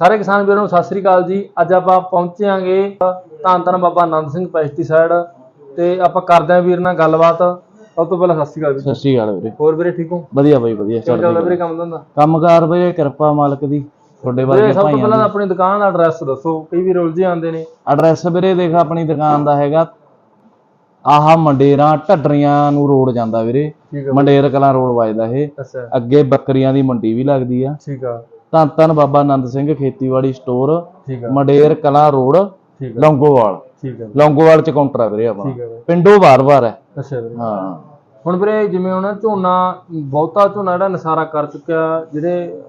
ਸਾਰੇ ਕਿਸਾਨ ਵੀਰਾਂ ਨੂੰ ਸਤਿ ਸ੍ਰੀ ਅਕਾਲ ਜੀ। ਅੱਜ ਆਪਾਂ ਪਹੁੰਚਾਂਗੇ ਧੰਨ ਧੰਨ ਬਾਬਾ ਆਨੰਦ ਸਿੰਘ ਪੈਸਟੀਸਾਈਡ ਤੇ ਆਪਾਂ ਕਰਦੇ ਆਂ ਵੀਰ ਨਾਲ ਗੱਲਬਾਤ। ਸਭ ਤੋਂ ਪਹਿਲਾਂ ਸਤਿ ਸ੍ਰੀ ਅਕਾਲ ਸਤਿ ਵੀਰ ਸ਼੍ਰੀ ਅਕਾਲ ਵੀਰੇ। ਹੋਰ ਵੀਰੇ ਠੀਕ ਹੋ? ਵਧੀਆ ਬਾਈ ਵਧੀਆ ਕਿਵੇਂ ਚੱਲਦਾ। ਵੀਰੇ ਕੰਮ ਧੰਦਾ? ਕੰਮਕਾਰ ਵੀਰੇ ਕਿਰਪਾ ਮਾਲਕ ਦੀ ਤੁਹਾਡੇ ਵੀਰੇ ਵਰਗੇ ਸਭ ਤੋਂ ਭਾਈਆਂ ਪਹਿਲਾਂ ਆਪਣੀ ਦੁਕਾਨ ਦਾ ਐਡਰੈਸ ਦੱਸੋ ਕਈ ਵੀਰ ਉਲਝੇ ਆਉਂਦੇ ਨੇ। ਐਡਰੈਸ ਵੀਰੇ ਦੇਖ ਆਪਣੀ ਦੁਕਾਨ ਦਾ ਹੈਗਾ ਆਹ ਮੰਡੇਰਾਂ ਢੱਡਰੀਆਂ ਨੂੰ ਰੋਡ ਜਾਂਦਾ ਵੀਰੇ। ਠੀਕ ਹੈ ਮੰਡੇਰ ਕਲਾਂ ਰੋਡ ਵੱਜਦਾ ਇਹ। ਅੱਛਾ। ਅੱਗੇ ਬੱਕਰੀਆਂ ਦੀ ਮੰਡੀ ਵੀ ਲੱਗਦੀ ਆ। ਠੀਕ ਆ। ਧੰਨ ਧੰਨ ਬਾਬਾ ਆਨੰਦ ਸਿੰਘ ਖੇਤੀਬਾੜੀ ਸਟੋਰ ਠੀਕ ਆ। ਮੰਡੇਰ ਕਲਾਂ ਰੋਡ ਠੀਕ ਆ। ਲੌਂਗੋਵਾਲ। ਠੀਕ ਆ। ਲੌਂਗੋਵਾਲ ਚ ਕਾਊਂਟਰ ਆ ਵੀਰੇ ਆਪਣਾ ਠੀਕ ਆ ਵੀਰੇ। ਪਿੰਡੋਂ ਵਾਰ-ਵਾਰ ਹੈ। ਅੱਛਾ ਵੀਰੇ। ਹਾਂ। ਹੁਣ ਵੀਰੇ ਜਿਵੇਂ ਹੁਣ ਝੋਨਾ ਬਹੁਤਾ ਝੋਨਾ ਜਿਹੜਾ ਨਸਾਰਾ ਕਰ ਚੁੱਕਿਆ ਜਿਹੜੇ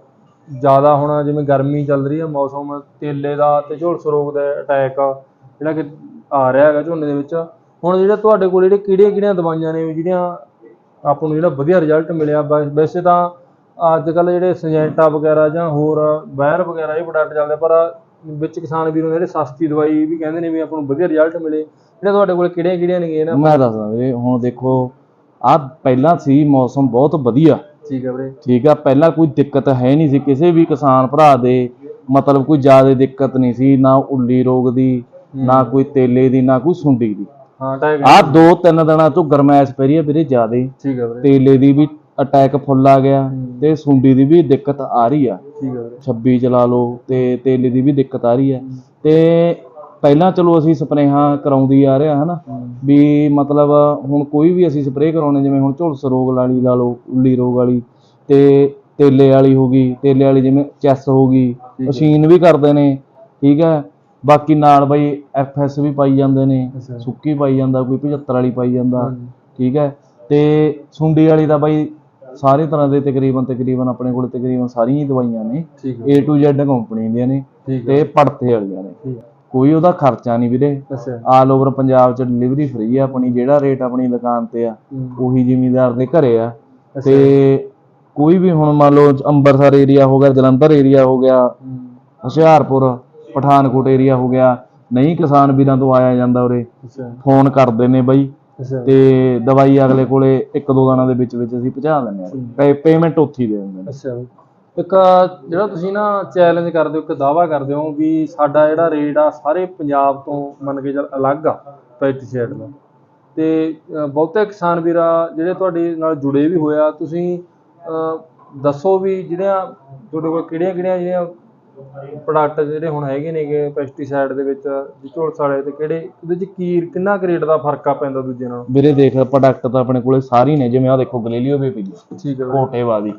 ਜ਼ਿਆਦਾ ਹੁਣ ਜਿਵੇਂ ਗਰਮੀ ਚੱਲ ਰਹੀ ਹੈ ਮੌਸਮ ਤੇਲੇ ਦਾ ਤੇ ਝੋਲਸ ਰੋਗ ਦਾ ਅਟੈਕ ਜਿਹੜਾ ਕਿ ਆ ਰਿਹਾ ਹੈਗਾ ਝੋਨੇ ਦੇ ਵਿੱਚ। ਹੁਣ ਜਿਹੜਾ ਤੁਹਾਡੇ ਕੋਲ ਜਿਹੜੇ ਕਿਹੜੀਆਂ ਕਿਹੜੀਆਂ ਦਵਾਈਆਂ ਨੇ ਵੀ ਜਿਹੜੀਆਂ ਆਪਾਂ ਨੂੰ ਜਿਹੜਾ ਵਧੀਆ ਰਿਜ਼ਲਟ ਮਿਲਿਆ ਵੈ- ਵੈਸੇ ਤਾਂ ਅੱਜ ਕੱਲ ਜਿਹੜੇ ਸਿੰਜੈਂਟਾ ਵਗੈਰਾ ਜਾਂ ਹੋਰ ਵਾਇਰ ਵਗੈਰਾ ਇਹ ਪ੍ਰੋਡਕਟ ਚੱਲਦੇ ਪਰ ਵਿੱਚ ਕਿਸਾਨ ਵੀਰੋਂ ਜਿਹੜੇ ਸਸਤੀ ਦਵਾਈ ਵੀ ਕਹਿੰਦੇ ਨੇ ਵੀ ਆਪਾਂ ਨੂੰ ਵਧੀਆ ਰਿਜ਼ਲਟ ਮਿਲੇ ਜਿਹੜੇ ਤੁਹਾਡੇ ਕੋਲ ਕਿਹੜੀਆਂ ਕਿਹੜੀਆਂ ਨੇ ਇਹਨਾਂ ਮੈਂ ਦੱਸਦਾ ਵੀਰੇ ਹੁਣ ਦੇਖੋ ਆ ਪਹਿਲਾਂ ਸੀ ਮੌਸਮ ਬਹੁਤ ਵਧੀਆ। ਠੀਕ ਹੈ ਵੀਰੇ। ਠੀਕ ਆ ਪਹਿਲਾਂ ਕੋਈ ਦਿੱਕਤ ਹੈ ਨਹੀਂ ਸੀ ਕਿਸੇ ਵੀ ਕਿਸਾਨ ਭਰਾ ਦੇ ਮਤਲਬ ਕੋਈ ਜ਼ਿਆਦਾ ਦਿੱਕਤ ਨਹੀਂ ਸੀ ਨਾ ਉੱਲੀ ਰੋਗ ਦੀ ਨਾ ਕੋਈ ਤੇਲੇ ਦੀ ਨਾ ਕੋਈ ਸੁੰਡੀ ਦੀ। ਹਾਂ ਟੈਗ ਆ ਦੋ ਤਿੰਨ ਦਿਨਾਂ ਤੋਂ ਗਰਮੈਸ਼ ਪੈ ਰਹੀ ਹੈ ਵੀਰੇ ਜ਼ਿਆਦਾ। ਠੀਕ ਹੈ ਵੀਰੇ। ਤੇਲੇ ਦੀ ਵੀ ਅਟੈਕ ਫੁੱਲ ਆ ਗਿਆ ਤੇ ਸੁੰਡੀ ਦੀ ਵੀ ਦਿੱਕਤ ਆ ਰਹੀ ਆ। ਠੀਕ ਹੈ ਵੀਰੇ। 26 ਚਲਾ ਲਓ ਤੇ ਤੇਲੇ ਦੀ ਵੀ ਦਿੱਕਤ ਆ ਰਹੀ ਹੈ। ਤੇ ਪਹਿਲਾਂ ਚਲੋ ਅਸੀਂ ਸਪਰੇਹਾਂ ਕਰਾਉਂਦੀ ਆ ਰਹੇ ਹਨਾ? ਵੀ ਮਤਲਬ ਹੁਣ ਕੋਈ ਵੀ ਅਸੀਂ ਸਪਰੇਅ ਕਰਾਉਣੇ ਜਿਵੇਂ ਹੁਣ ਝੁਲਸ ਰੋਗ ਵਾਲੀ ਲਾ ਲਓ ਉੱਲੀ ਰੋਗ ਵਾਲੀ ਤੇ ਤੇਲੇ ਵਾਲੀ ਹੋ ਗਈ ਤੇਲੇ ਵਾਲੀ ਜਿਵੇਂ ਚੈਸ ਹੋ ਗਈ ਮਸ਼ੀਨ ਵੀ ਕਰਦੇ ਨੇ ਠੀਕ ਹੈ ਬਾਕੀ ਨਾਲ ਬਈ ਐਫਐਸ ਵੀ ਪਾਈ ਜਾਂਦੇ ਨੇ ਸੁੱਕੀ ਪਾਈ ਜਾਂਦਾ ਕੋਈ 75 ਵਾਲੀ ਪਾਈ ਜਾਂਦਾ। ਠੀਕ ਹੈ ਤੇ ਸੁੰਡੀ ਵਾਲੀ ਦਾ ਬਾਈ ਸਾਰੇ ਤਰ੍ਹਾਂ ਦੇ ਤਕਰੀਬਨ ਤਕਰੀਬਨ ਆਪਣੇ ਕੋਲ ਤਕਰੀਬਨ ਸਾਰੀਆਂ ਹੀ ਦਵਾਈਆਂ ਨੇ। A to Z ਕੰਪਨੀ ਦੀਆਂ ਨੇ ਤੇ ਪੜਤੇ ਵਾਲੀਆਂ ਨੇ। ਕੋਈ ਉਹਦਾ ਖਰਚਾ ਨਹੀਂ ਵੀਰੇ। ਆਲ ਓਵਰ ਪੰਜਾਬ ਚ ਡਿਲੀਵਰੀ ਫ੍ਰੀ ਆ ਆਪਣੀ ਜਿਹੜਾ ਰੇਟ ਆਪਣੀ ਦੁਕਾਨ ਤੇ ਆ। ਉਹੀ ਜ਼ਿਮੀਦਾਰ ਦੇ ਘਰੇ ਆ। ਤੇ ਕੋਈ ਵੀ ਹੁਣ ਮੰਨ ਲਓ ਅੰਮ੍ਰਿਤਸਰ ਏਰੀਆ ਹੋ ਗਿਆ ਜਲੰਧਰ ਏਰੀਆ ਹੋ ਗਿਆ। ਹੁਸ਼ਿਆਰਪੁਰ ਪਠਾਨਕੋਟ ਏਰੀਆ ਹੋ ਗਿਆ ਨਹੀਂ ਕਿਸਾਨ ਵੀਰਾਂ ਤੋਂ ਆਇਆ ਜਾਂਦਾ ਉਰੇ। ਫੋਨ ਕਰਦੇ ਨੇ ਬਾਈ। ਤੇ ਦਵਾਈ ਅਗਲੇ ਕੋਲੇ ਇੱਕ ਦੋ ਦਿਨਾਂ ਦੇ ਵਿੱਚ ਵਿੱਚ ਅਸੀਂ ਪਹੁੰਚਾ ਦਿੰਦੇ ਆ ਪੇਮੈਂਟ ਉੱਥੇ ਹੀ ਦੇ ਦਿੰਦੇ ਅੱਛਾ। ਇੱਕ ਜਿਹੜਾ ਤੁਸੀਂ ਨਾ ਚੈਲੰਜ ਕਰਦੇ ਹੋ ਇੱਕ ਦਾਵਾ ਕਰਦੇ ਹੋ ਵੀ ਸਾਡਾ ਜਿਹੜਾ ਰੇਟ ਆ ਸਾਰੇ ਪੰਜਾਬ ਤੋਂ ਮੰਨ ਕੇ ਚੱਲ ਅਲੱਗ ਆ ਪੈਸਟੀਸਾਈਡ ਦਾ। ਤੇ ਬਹੁਤੇ ਕਿਸਾਨ ਵੀਰਾ ਜਿਹੜੇ ਤੁਹਾਡੇ ਨਾਲ ਜੁੜੇ ਵੀ ਹੋਇਆ ਤੁਸੀਂ ਦੱਸੋ ਵੀ ਜਿਹੜੀਆਂ ਤੁਹਾਡੇ ਕੋਲ ਕਿਹੜੀਆਂ ਕਿਹੜੀਆਂ ਜਿਹੜੀਆਂ ਪ੍ਰੋਡਕਟ ਜਿਹੜੇ ਹੁਣ ਹੈਗੇ ਨੇਗੇ ਪੈਸਟੀਸਾਈਡ ਦੇ ਵਿੱਚ ਝੋਲਸ ਵਾਲੇ ਤੇ ਕਿਹੜੇ ਉਹਦੇ ਚ ਕੀ ਕਿੰਨਾ ਰੇਟ ਦਾ ਫ਼ਰਕ ਆ ਪੈਂਦਾ ਦੂਜੇ ਨਾਲੋਂ? ਵੀਰੇ ਦੇਖ ਪ੍ਰੋਡਕਟ ਤਾਂ ਆਪਣੇ ਕੋਲੇ ਸਾਰੇ ਹੀ ਨੇ ਜਿਵੇਂ ਆ ਦੇਖੋ ਗਲੇਲੀਓ ਵੀ ਪਈ ਹੈ ਠੀਕ ਹੈ ਕੋਟੇਵਾ ਦੀ।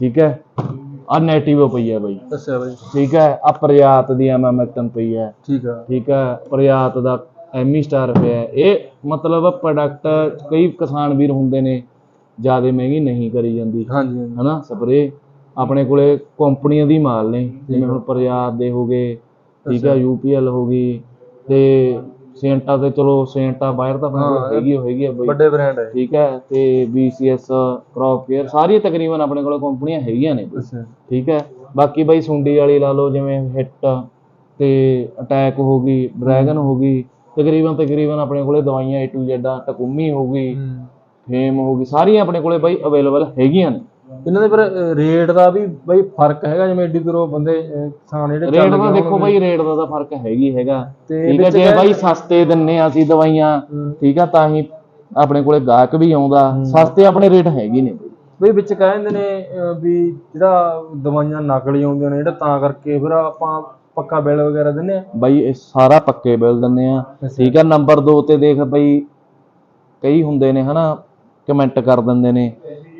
ਠੀਕ ਹੈ ਆ ਨੈਟਿਵ ਪਈ ਹੈ ਬਾਈ। ਅੱਛਾ ਬਾਈ। ਠੀਕ ਹੈ ਆ ਪ੍ਰਯਾਤ ਦੀ ਐਮਐਮਐਕਟਨ ਪਈ ਹੈ ਠੀਕ ਆ। ਠੀਕ ਹੈ ਪ੍ਰਯਾਤ ਦਾ ਐਮੀ ਸਟਾਰ ਪਿਆ। ਹੈ। ਇਹ ਮਤਲਬ ਪ੍ਰੋਡਕਟ ਕਈ ਕਿਸਾਨ ਵੀਰ ਹੁੰਦੇ ਨੇ ਜ਼ਿਆਦਾ ਮਹਿੰਗੀ ਨਹੀਂ ਕਰੀ ਜਾਂਦੀ। ਹਾਂਜੀ ਹਨਾ? ਸਪਰੇ ਆਪਣੇ ਕੋਲੇ ਕੰਪਨੀਆਂ ਦੀ ਮਾਲ ਨੇ ਜਿਵੇਂ ਹੁਣ ਪ੍ਰਯਾਤ ਦੇ ਹੋ ਗਏ ਠੀਕ ਹੈ ਯੂਪੀਐਲ ਹੋ ਗਈ ਤੇ ਸੇਂਟਾ ਤੇ ਚਲੋ ਸੇਂਟਾ ਬਾਹਰ ਤਾਂ ਆਪਣੇ ਕੋਲ ਹੈਗੀ ਓ ਹੈਗੀ ਆ ਬਈ। ਵੱਡੇ ਬ੍ਰਾਂਡ ਹੈ ਠੀਕ ਹੈ ਤੇ BCS ਕ੍ਰੌਪ ਕੇਅਰ ਸਾਰੀਆਂ ਤਕਰੀਬਨ ਆਪਣੇ ਕੋਲ ਕੰਪਨੀਆਂ ਹੈਗੀਆਂ ਨੇ। ਅੱਛਾ। ਠੀਕ ਹੈ ਬਾਕੀ ਬਾਈ ਸੁੰਡੀ ਵਾਲੀ ਲਾ ਲਓ ਜਿਵੇਂ ਹਿੱਟ ਤੇ ਅਟੈਕ ਹੋ ਗਈ ਡਰੈਗਨ ਹੋ। ਗਈ ਤਕਰੀਬਨ ਤਕਰੀਬਨ ਆਪਣੇ ਕੋਲੇ ਦਵਾਈਆਂ A to Z ਆ ਟਕੁੰਮੀ ਹੋ ਗਈ ਫੇਮ ਹੋ ਗਈ ਸਾਰੀਆਂ ਆਪਣੇ ਕੋਲੇ ਬਾਈ ਅਵੇਲੇਬਲ ਹੈਗੀਆਂ ਨੇ। ਇਹਨਾਂ ਦੇ ਪਰ ਰੇਟ ਦਾ ਵੀ ਬਈ ਫ਼ਰਕ ਹੈਗਾ ਜਿਵੇਂ ਏਡੀ ਦੂਰੋਂ ਬੰਦੇ ਅਹ, ਕਿਸਾਨ ਜਿਹੜੇ ਰੇਟ ਚੱਲ ਦਾ ਗਏ ਦੇਖੋ। ਬਾਈ ਰੇਟ ਦਾ ਤਾਂ ਫ਼ਰਕ ਹੈਗੀ ਹੈਗਾ। ਤੇ ਠੀਕ ਹੈ ਵਿੱਚ ਜੇ ਬਾਈ ਸਸਤੇ ਦਿੰਨੇ ਆ ਅਸੀਂ ਦਵਾਈਆਂ। ਠੀਕ ਆ ਤਾਂ ਹੀ ਆਪਣੇ ਕੋਲੇ ਗਾਹਕ ਵੀ ਆਉਂਦਾ। ਸਸਤੇ ਆਪਣੇ ਰੇਟ ਹੈਗੇ ਨੇ ਬਾਈ। ਬਈ ਵਿੱਚ ਕਹਿੰਦੇ ਨੇ ਅਹ, ਵੀ ਜਿਹੜਾ ਦਵਾਈਆਂ ਨਕਲੀ ਆਉਂਦੀਆਂ ਨੇ ਜਿਹੜਾ ਤਾਂ ਕਰਕੇ ਫਿਰ ਆਪਾਂ ਪੱਕਾ ਬਿੱਲ ਵਗੈਰਾ ਦਿੰਨੇ ਆ। ਬਾਈ ਇਹ ਸਾਰਾ ਪੱਕੇ ਬਿੱਲ ਦਿੰਨੇ ਆ। ਠੀਕ ਆ ਨੰਬਰ 2 ਤੇ ਦੇਖ ਬਈ ਕਈ ਹੁੰਦੇ ਨੇ ਹਨਾ ਕਮੈਂਟ ਕਰ ਦਿੰਦੇ ਨੇ।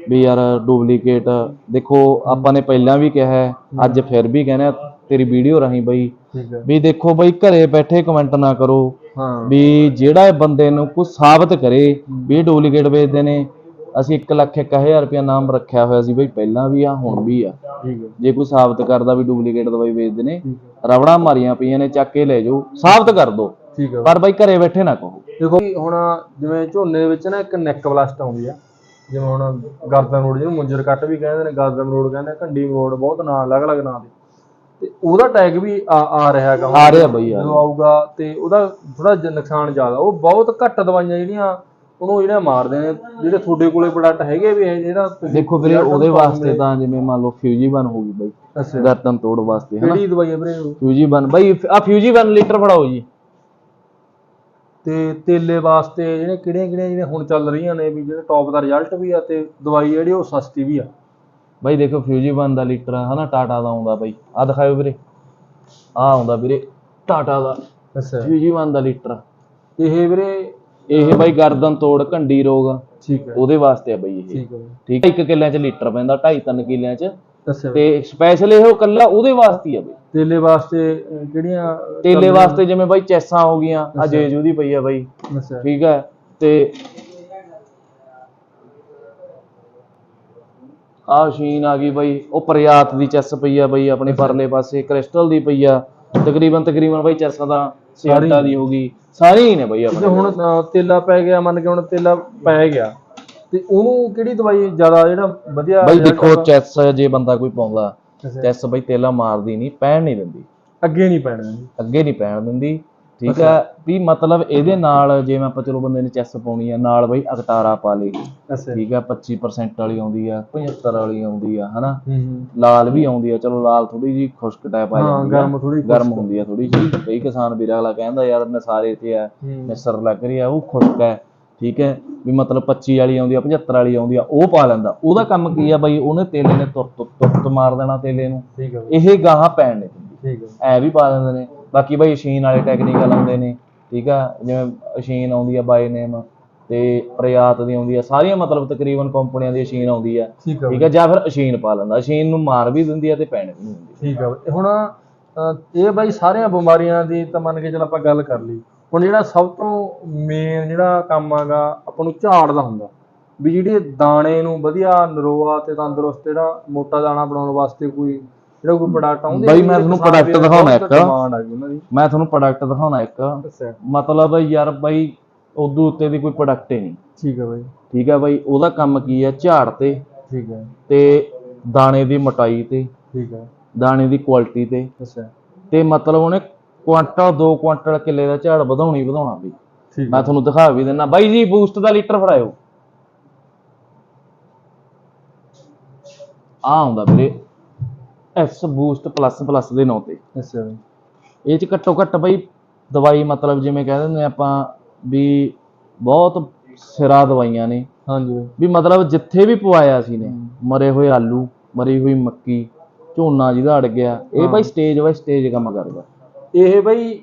ਵੀ ਯਾਰ ਡੁਪਲੀਕੇਟ ਦੇਖੋ ਆਪਾਂ ਨੇ ਪਹਿਲਾਂ ਵੀ ਕਿਹਾ ਹੈ, ਅੱਜ ਫਿਰ ਵੀ ਕਹਿੰਦੇ ਆ ਤੇਰੀ ਵੀਡੀਓ ਰਾਹੀਂ ਬਈ। ਠੀਕ ਹੈ। ਵੀ ਦੇਖੋ ਬਈ ਘਰੇ ਬੈਠੇ ਕਮੈਂਟ ਨਾ ਕਰੋ। ਹਾਂ। ਵੀ ਜਿਹੜਾ ਇਹ ਬੰਦੇ ਨੂੰ ਕੁਝ ਸਾਬਤ ਕਰੇ ਵੀ ਡੁਪਲੀਕੇਟ ਵੇਚਦੇ ਨੇ ਅਸੀਂ 1 ਲੱਖ 1000 ਰੁਪਇਆ ਨਾਮ ਰੱਖਿਆ ਹੋਇਆ ਸੀ ਬਈ ਪਹਿਲਾਂ ਵੀ ਆ ਹੁਣ ਵੀ ਆ। ਠੀਕ ਹੈ। ਜੇ ਕੋਈ ਸਾਬਤ ਕਰਦਾ ਵੀ ਡੁਪਲੀਕੇਟ ਦਵਾਈ ਵੇਚਦੇ ਨੇ ਰਬੜਾਂ ਮਾਰੀਆਂ ਪਈਆਂ ਨੇ ਚੱਕ ਕੇ ਲੈ ਜਾਓ ਸਾਬਤ ਕਰ ਦੋ। ਠੀਕ ਹੈ। ਪਰ ਬਾਈ ਘਰੇ ਬੈਠੇ ਨਾ ਕਹੋ ਦੇਖੋ ਹੁਣ ਜਿਵੇਂ ਝੋਨੇ ਦੇ ਵਿੱਚ ਨਾ ਇੱਕ ਨੈਕ ਬਲਾਸਟ ਆਉਂਦੀ ਆ। ਜਿਵੇਂ ਹੁਣ ਗਰਦਨ ਰੋਡ ਜਿਹਨੂੰ ਮੁੰਜਰ ਕੱਟ ਵੀ ਕਹਿੰਦੇ ਨੇ ਗਰਦਨ ਰੋਡ ਕਹਿੰਦੇ ਆ, ਘੰਡੀ ਰੋਡ ਬਹੁਤ ਨਾਂ ਅਲੱਗ-ਅਲੱਗ ਨਾਂ ਦੇ ਤੇ ਉਹਦਾ ਟੈਗ ਵੀ ਆ ਆ ਰਿਹਾ ਹੈਗਾ। ਆ ਰਿਹਾ ਬਈ ਜਦੋਂ ਆਊਗਾ ਤੇ ਉਹਦਾ ਥੋੜਾ ਨੁਕਸਾਨ ਜ਼ਿਆਦਾ ਉਹ ਬਹੁਤ ਘੱਟ ਦਵਾਈਆਂ ਜਿਹੜੀਆਂ ਉਹਨੂੰ ਜਿਹੜੇ ਮਾਰਦੇ ਨੇ ਜਿਹੜੇ ਤੁਹਾਡੇ ਕੋਲੇ ਪ੍ਰੋਡਕਟ ਹੈਗੇ ਵੀ ਇਹ ਜਿਹੜਾ ਦੇਖੋ ਵੀਰੇ ਉਹਦੇ। ਵਾਸਤੇ ਤਾਂ ਜਿਵੇਂ ਮੰਨ ਲਓ ਫਿਊਜੀਬਨ ਹੋ ਗਈ ਬਾਈ ਗਰਦਨ ਤੋੜ ਵਾਸਤੇ ਹਨਾ ਕਿਹੜੀ ਦਵਾਈ ਹੈ ਵੀਰੇ ਉਹ? ਫਿਊਜੀਬਨ ਬਾਈ ਆ ਫਿਊਜੀਬਨ ਲੀਟਰ ਫੜਾਓ ਜੀ ਤੇ ਤੇਲੇ ਵਾਸਤੇ ਜਿਹੜੇ ਕਿਹੜੀਆਂ ਕਿਹੜੀਆਂ ਜਿਹੜੀਆਂ ਹੁਣ ਚੱਲ ਰਹੀਆਂ ਨੇ ਵੀ ਜਿਹੜੇ ਟੌਪ ਦਾ ਰਿਜ਼ਲਟ ਵੀ ਆ ਤੇ ਦਵਾਈ ਜਿਹੜੀ ਉਹ ਸਸਤੀ ਵੀ ਆ। ਬਾਈ ਦੇਖੋ ਫਿਊਜੀਬਨ ਦਾ ਲੀਟਰ ਆ ਹਨਾ ਟਾਟਾ ਦਾ ਆਉਂਦਾ ਬਾਈ। ਆ ਦਿਖਾਓ ਵੀਰੇ। ਆ ਆਉਂਦਾ ਵੀਰੇ ਟਾਟਾ ਦਾ। ਅੱਛਾ। ਫਿਊਜੀਬਨ ਦਾ ਲੀਟਰ ਇਹ ਵੀਰੇ ਇਹ ਬਾਈ ਗਰਦਨ ਤੋੜ ਘੰਡੀ ਰੋਗ ਠੀਕ ਹੈ। ਉਹਦੇ ਵਾਸਤੇ ਆ ਬਾਈ ਇਹ। ਠੀਕ ਹੈ। ਠੀਕ ਹੈ 1 ਕਿੱਲਿਆਂ ਚ ਲੀਟਰ ਪੈਂਦਾ 2.5 3 ਕਿੱਲਿਆਂ ਚ। ਅੱਛਾ ਤੇ ਸਪੈਸ਼ਲ ਇਹ ਕੱਲਾ ਉਹਦੇ ਵਾਸਤੇ ਹੀ ਆ ਬਾਈ। ਤੇਲੇ ਵਾਸਤੇ ਅਹ, ਕਿਹੜੀਆਂ ਤੇਲੇ ਵਾਸਤੇ ਜਿਵੇਂ ਬਾਈ ਚੈਸਾਂ ਹੋ ਗਈਆਂ ਆ ਜੇਜੂ ਦੀ ਪਈ ਆ ਬਾਈ। ਅੱਛਾ। ਠੀਕ ਹੈ ਤੇ ਆ ਮਸ਼ੀਨ ਆ ਗਈ ਬਾਈ ਉਹ ਪ੍ਰਿਆਤ ਦੀ ਚੈਸ ਪਈ ਆ ਬਾਈ ਆਪਣੇ ਪਰਲੇ ਪਾਸੇ ਕ੍ਰਿਸਟਲ ਦੀ ਪਈ ਆ। ਤਕਰੀਬਨ ਤਕਰੀਬਨ ਬਾਈ ਚੈਸਾਂ ਦਾ ਸਿਆਟਾ ਦੀ ਹੋ ਗਈ। ਸਾਰੀ ਹੀ ਨੇ ਬਾਈ ਆਪਣੇ ਹੁਣ ਤੇਲਾ ਪੈ ਗਿਆ ਮੰਨ ਕੇ ਹੁਣ ਤੇਲਾ ਪੈ ਗਿਆ। ਤੇ ਉਹਨੂੰ ਕਿਹੜੀ ਦਵਾਈ ਜ਼ਿਆਦਾ ਜਿਹੜਾ ਵਧੀਆ ਬਾਈ ਦੇਖੋ? ਚੈਸ ਜੇ ਬੰਦਾ ਕੋਈ ਪਾਉਂਦਾ ਚੈਸ ਬਾਈ ਤੇਲਾ ਮਾਰਦੀ ਨਹੀਂ ਪੈਣ ਨਹੀਂ ਦਿੰਦੀ। ਅੱਗੇ ਨਹੀਂ ਪੈਣਾ ਜੀ। ਅੱਗੇ ਨਹੀਂ ਪੈਣ ਦਿੰਦੀ ਠੀਕ ਹੈ ਵੀ ਮਤਲਬ ਇਹਦੇ ਨਾਲ ਜਿਵੇਂ ਆਪਾਂ ਚਲੋ ਬੰਦੇ ਨੇ ਚੈਸ ਪਾਉਣੀ ਆ ਨਾਲ ਬਾਈ ਅਗਟਾਰਾ ਪਾ ਲੇ ਅੱਛਾ। ਠੀਕ ਆ? 25% ਵਾਲੀ ਆਉਂਦੀ ਆ 75 ਵਾਲੀ ਆਉਂਦੀ ਆ ਹਨਾ? ਲਾਲ ਵੀ ਆਉਂਦੀ ਆ ਚਲੋ ਲਾਲ ਥੋੜੀ ਜੀ ਖੁਸ਼ਕ ਟਾਈਪ ਆ ਜਾਂਦੀ ਆ। ਗਰਮ ਥੋੜੀ ਗਰਮ ਹੁੰਦੀ ਆ ਥੋੜੀ ਜਿਹੀ। ਕਈ ਕਿਸਾਨ ਵੀਰ ਅਗਲਾ ਕਹਿੰਦਾ ਯਾਰ ਨਸਾਰੇ ਤੇ ਆ ਹੂੰ। ਮਿਸਰ ਲੱਗ ਰਹੀ ਆ ਉਹ ਖੁਸ਼ਕ ਹੈ ਠੀਕ ਹੈ? ਵੀ ਮਤਲਬ 25 ਵਾਲੀ ਆਉਂਦੀ ਆ 75 ਵਾਲੀ ਆਉਂਦੀ ਆ ਉਹ ਪਾ ਲੈਂਦਾ। ਉਹਦਾ ਕੰਮ ਕੀ ਆ ਬਾਈ? ਉਹਨੇ ਤੇਲੇ ਨੇ ਤੁਰਤ ਤੁਰਤ ਮਾਰ ਦੇਣਾ ਤੇਲੇ ਨੂੰ। ਠੀਕ ਹੈ ਬਈ, ਇਹ ਗਾਹਾਂ ਪੈਣ ਠੀਕ ਹੈ ਐ ਵੀ ਪਾ ਦਿੰਦੇ ਨੇ। ਬਾਕੀ ਬਾਈ ਮਸ਼ੀਨ ਵਾਲੇ ਟੈਕਨੀਕਲ ਆਉਂਦੇ ਨੇ ਠੀਕ ਆ? ਜਿਵੇਂ ਮਸ਼ੀਨ ਆਉਂਦੀ ਆ ਬਾਈ ਨੇਮ ਤੇ ਪ੍ਰਿਆਤ ਦੀ ਆਉਂਦੀ ਆ ਸਾਰੀਆਂ ਮਤਲਬ ਤਕਰੀਬਨ ਕੰਪਨੀਆਂ ਦੀ ਮਸ਼ੀਨ ਆਉਂਦੀ ਆ। ਠੀਕ ਆ ਜਾਂ ਫਿਰ ਮਸ਼ੀਨ ਪਾ ਲੈਂਦਾ। ਮਸ਼ੀਨ ਨੂੰ ਮਾਰ ਵੀ ਦਿੰਦੀ ਆ ਤੇ ਪੈਣ ਵੀ ਦਿੰਦੀ ਠੀਕ ਬਈ। ਹੁਣ ਇਹ ਬਾਈ ਸਾਰੀਆਂ ਬਿਮਾਰੀਆਂ ਦੀ ਤਾਂ ਮੰਨ ਕੇ ਚੱਲ ਆਪਾਂ ਗੱਲ ਕਰ ਲਈ। ਹੁਣ ਜਿਹੜਾ ਸਭ ਤੋਂ ਮੇਨ ਜਿਹੜਾ ਕੰਮ ਆਗਾ ਆਪਾਂ ਨੂੰ ਝਾੜ ਦਾ ਹੁੰਦਾ। ਵੀ ਜਿਹੜੇ ਦਾਣੇ ਨੂੰ ਵਧੀਆ ਨਰੋਆ ਤੇ ਤੰਦਰੁਸਤ ਜਿਹੜਾ ਮੋਟਾ ਦਾਣਾ ਬਣਾਉਣ ਵਾਸਤੇ ਕੋਈ ਜਿਹੜਾ ਕੋਈ ਪ੍ਰੋਡਕਟ ਆਉਂਦੇ ਬਾਈ ਮੈਂ ਤੁਹਾਨੂੰ product ਦਿਖਾਉਣਾ ਇੱਕ। ਡਿਮਾਂਡ ਆ ਗਈ ਉਹਨਾਂ ਦੀ। ਮੈਂ ਤੁਹਾਨੂੰ ਪ੍ਰੋਡਕਟ ਦਿਖਾਉਣਾ ਇੱਕ। ਮਤਲਬ ਯਾਰ ਬਾਈ ਉਦੋਂ ਉੱਤੇ ਦੀ ਕੋਈ ਪ੍ਰੋਡਕਟ ਹੀ ਨਹੀਂ। ਠੀਕ ਹੈ ਬਾਈ। ਠੀਕ ਆ ਬਾਈ ਉਹਦਾ ਕੰਮ ਕੀ ਆ? ਝਾੜ ਤੇ। ਠੀਕ ਹੈ ਤੇ ਦਾਣੇ ਦੀ ਮੋਟਾਈ ਤੇ। ਠੀਕ ਹੈ ਦਾਣੇ ਦੀ ਕੁਆਲਿਟੀ ਤੇ। ਅੱਛਾ। ਤੇ ਮਤਲਬ ਉਹਨੇ ਕੁਆਂਟਲ 2 ਕੁਆਂਟਲ ਕਿੱਲੇ ਦਾ ਝਾੜ ਵਧਾਉਣੀ ਵਧਾਉਣਾ ਵੀ ਠੀਕ ਮੈਂ ਤੁਹਾਨੂੰ ਦਿਖਾ ਵੀ ਦਿੰਦਾ। ਬਾਈ ਜੀ ਬੂਸਟ ਦਾ ਲੀਟਰ ਫੜਾਇਓ। ਆ ਆਉਂਦਾ ਵੀਰੇ ਐਸ ਬੂਸਟ ਪਲੱਸ ਪਲੱਸ ਦੇ ਨਾਂ ਤੇ। ਅੱਛਾ ਬਾਈ ਇਹ ਚ ਘੱਟੋ ਘੱਟ ਬਈ ਦਵਾਈ ਮਤਲਬ ਜਿਵੇਂ ਕਹਿ ਦਿੰਦੇ ਆਪਾਂ ਵੀ ਬਹੁਤ ਸਿਰਾ ਦਵਾਈਆਂ ਨੇ। ਹਾਂਜੀ ਵੀ ਮਤਲਬ ਜਿੱਥੇ ਵੀ ਪਵਾਇਆ ਸੀ ਨੇ ਮਰੇ ਹੋਏ ਆਲੂ ਮਰੀ ਹੋਈ ਮੱਕੀ ਝੋਨਾ ਜਿਹਦਾ ਅੜ ਗਿਆ ਇਹ ਬਾਈ ਸਟੇਜ ਬਾਈ ਸਟੇਜ ਕੰਮ ਕਰਦਾ। ਇਹ ਬਈ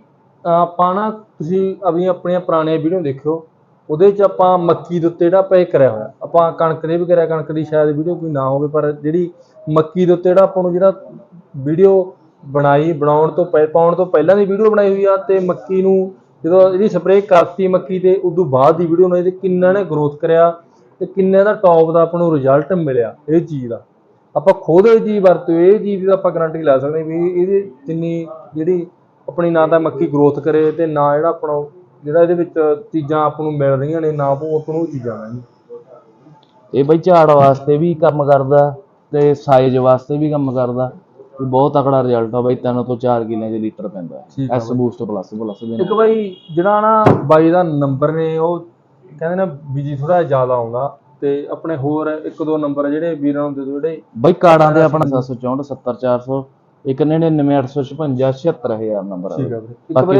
ਆਪਾਂ ਨਾ ਤੁਸੀਂ ਆਪਣੀਆਂ ਆਪਣੀਆਂ ਪੁਰਾਣੀਆਂ ਵੀਡੀਓ ਦੇਖਿਓ, ਉਹਦੇ 'ਚ ਆਪਾਂ ਮੱਕੀ ਦੇ ਉੱਤੇ ਜਿਹੜਾ ਆਪਾਂ ਇਹ ਕਰਿਆ ਹੋਇਆ, ਆਪਾਂ ਕਣਕ ਦੇ ਵੀ ਕਰਿਆ, ਕਣਕ ਦੀ ਸ਼ਾਇਦ ਵੀਡੀਓ ਕੋਈ ਨਾ ਹੋਵੇ, ਪਰ ਜਿਹੜੀ ਮੱਕੀ ਦੇ ਉੱਤੇ ਜਿਹੜਾ ਆਪਾਂ ਨੂੰ ਜਿਹੜਾ ਵੀਡੀਓ ਬਣਾਈ, ਬਣਾਉਣ ਤੋਂ ਪਹਿ, ਪਾਉਣ ਤੋਂ ਪਹਿਲਾਂ ਦੀ ਵੀਡੀਓ ਬਣਾਈ ਹੋਈ ਆ, ਤੇ ਮੱਕੀ ਨੂੰ ਜਦੋਂ ਇਹਦੀ ਸਪਰੇਅ ਕਰਤੀ ਮੱਕੀ ਤੇ, ਉਦੋਂ ਬਾਅਦ ਦੀ ਵੀਡੀਓ ਨੇ ਤੇ ਕਿੰਨਾ ਨੇ ਗਰੋਥ ਕਰਿਆ, ਤੇ ਕਿੰਨੇ ਦਾ ਟੌਪ ਦਾ ਆਪਾਂ ਨੂੰ ਰਿਜ਼ਲਟ ਮਿਲਿਆ, ਇਹ ਚੀਜ਼ ਦਾ। ਆਪਾਂ ਖੁਦ ਇਹ ਚੀਜ਼ ਵਰਤੋ, ਇਹ ਚੀਜ਼ ਦੀ ਆਪਾਂ ਗਾਰੰਟੀ ਲੈ ਸਕਦੇ ਵੀ ਇਹਦੀ ਜਿੰਨੀ ਜਿਹੜੀ ਆਪਣੀ ਨਾ ਤਾਂ ਮੱਕੀ ਗਰੋਥ ਕਰੇ ਤੇ ਨਾ ਜਿਹੜਾ ਆਪਣਾ ਜਿਹੜਾ ਇਹਦੇ ਵਿੱਚ ਚੀਜ਼ਾਂ ਆਪਾਂ ਨੂੰ ਮਿਲ ਰਹੀਆਂ ਨੇ ਨਾ ਉਹ ਆਪਾਂ ਨੂੰ ਉਹ ਚੀਜ਼ਾਂ ਮਿਲਣ ਇਹ ਬਈ ਝਾੜ ਵਾਸਤੇ ਵੀ ਕੰਮ ਕਰਦਾ ਤੇ ਸਾਈਜ਼ ਵਾਸਤੇ ਵੀ ਕੰਮ ਕਰਦਾ। ਤੇ ਬਹੁਤ ਤਕੜਾ ਰਿਜ਼ਲਟ ਆ ਬਈ 3 ਤੋਂ 4 ਕਿੱਲਿਆਂ ਦੇ ਲੀਟਰ ਪੈਂਦਾ ਠੀਕ ਆ ਐਸ ਬੂਸਟ ਪਲੱਸ ਪਲੱਸ ਦੇ ਇੱਕ ਨਾਲ ਬਾਈ ਜਿਹੜਾ ਨਾ ਬਾਈ ਦਾ ਨੰਬਰ ਨੇ ਉਹ ਕਹਿੰਦੇ ਨਾ ਬਿਜ਼ੀ ਥੋੜਾ ਜ਼ਿਆਦਾ ਆਉਂਦਾ ਤੇ ਆਪਣੇ ਹੋਰ ਇੱਕ ਦੋ ਨੰਬਰ ਜਿਹੜੇ ਵੀਰਾਂ ਨੂੰ ਦੇ ਦਿਓ ਜਿਹੜੇ ਬਈ ਕਾਰਡਾਂ ਤੇ ਆਪਣਾ 764 70400 199 856 76000 ਨੰਬਰ ਆ ਠੀਕ। ਆ ਵੀਰੇ ਇੱਕ ਬਾਕੀ ਵਾਰੀ